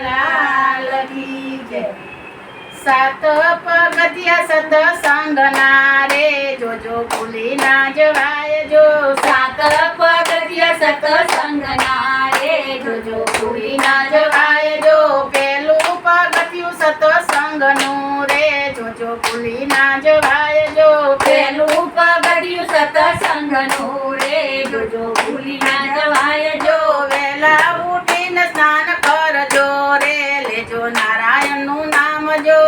लाल की जय सात पगतिया सत संगना रे जो जो कुली ना जवाई નારાયણનું નામ જો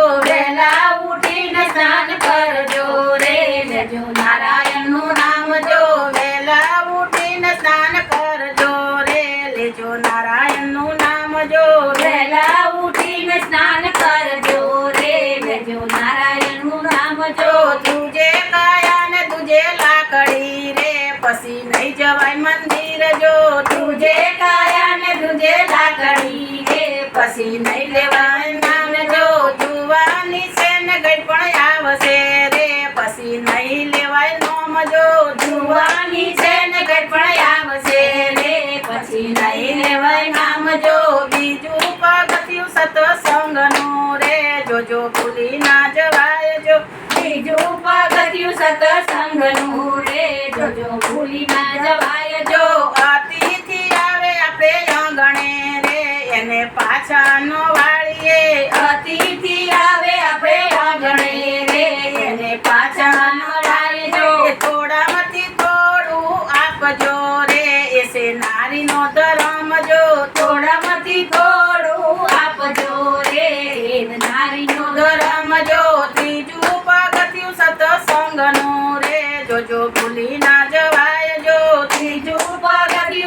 લેવાય જો બીજું પગથિયું સતસંગનું રે. જોજો ભૂલી ના જવાય જો. બીજું પગથિયું સતસંગનું રે. જોજો ભૂલી ના જવાય જો. અતિથિ આવે આપણે આંગણે રે. એને પાછા નો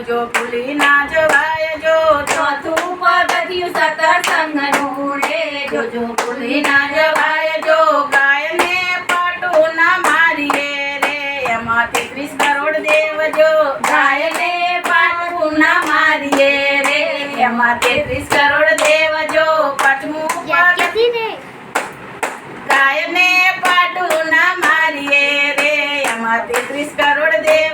રે જોજો ભૂલી ના જવાય જો ચોથું પગથિયું સતસંગનું રે જોજો ભૂલી ના જવાય જો ગાયને પાટું ના મારીએ રે એમાં તેત્રીસ કરોડ દેવ જો ગાયને પાટું ના મારીએ રે એમાં તેત્રીસ કરોડ દેવ જો પાંચમું પગ ગાયને પાટું ના મારીએ રે એમાં તેત્રીસ કરોડ દેવ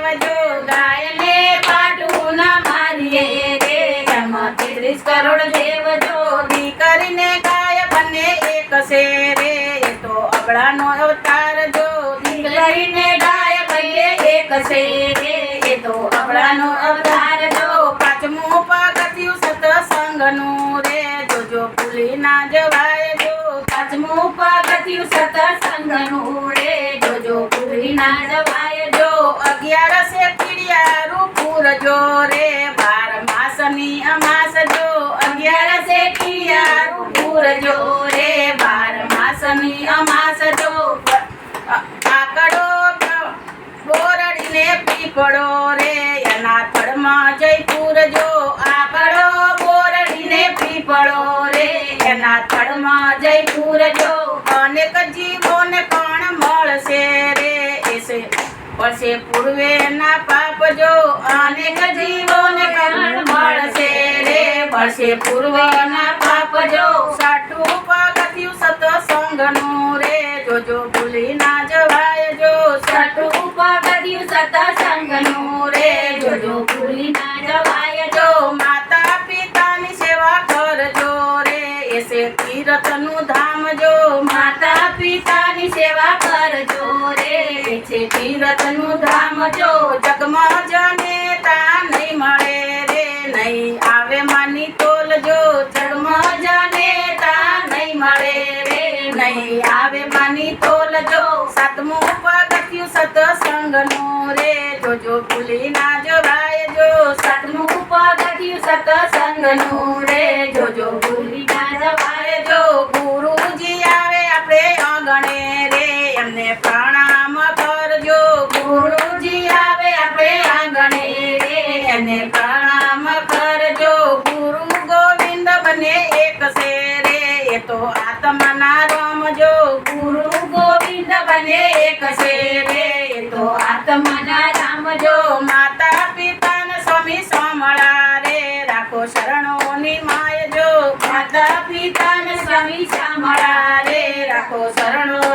એમાં તેત્રીસ કરોડ દેવ જો દીકરીને ગાય બને એક છે રે એ તો અબળાનો અવતાર જો દીકરીને ગાય બને એક છે રે એ તો અવતાર પૂરજો રે બાર માસની અમાસ જો. આકડો બોરડીને પીપળો રે, એના થડમાં જયપુર જો. આકડો બોરડીને પીપળો રે, એના થડમાં જયપુર જો. અનેક જીવોને પણ મળશે રે, એસે પડશે પૂર્વે ના પાપ જો. અનેક જીવોને પણ મળશે રે, પડશે પૂર્વ ના પાપ જો. જોજો ભૂલી ના જવાય, જો સાઠું પગથિયું સતસંગનું રે. જોજો ભૂલી ના જવાય, જો માતા પિતાની સેવા કરજો રે. એસે તીરથનું ધામ જો માતા પિતાની સેવા કરજો રે. છે તીરથનું ધામ જો જગમાં જનેતા નહીં મળે રે. નહીં આવે માની તોલ જો જગમાં જનેતા નહીં મળે રે. નહીં આવે માની તોલ જો સાતમું પગથિયું સતસંગનું રે જોજો ભૂલી ના જવાય જો સાતમું પગથિયું સતસંગનું રે જોજો ભૂલી ના જવાય જો ગુરુજી આવે આપણે આંગણે રે એમને પ્રણામ કરજો ગુરુજી આવે આપણે આંગણે રે એને બને એક છે રે તો આત્માના રામ જો માતા પિતાને સ્વામી સાંભળા રે રાખો શરણોની માય જો માતા પિતાને સ્વામી સાંભળા રે રાખો શરણોની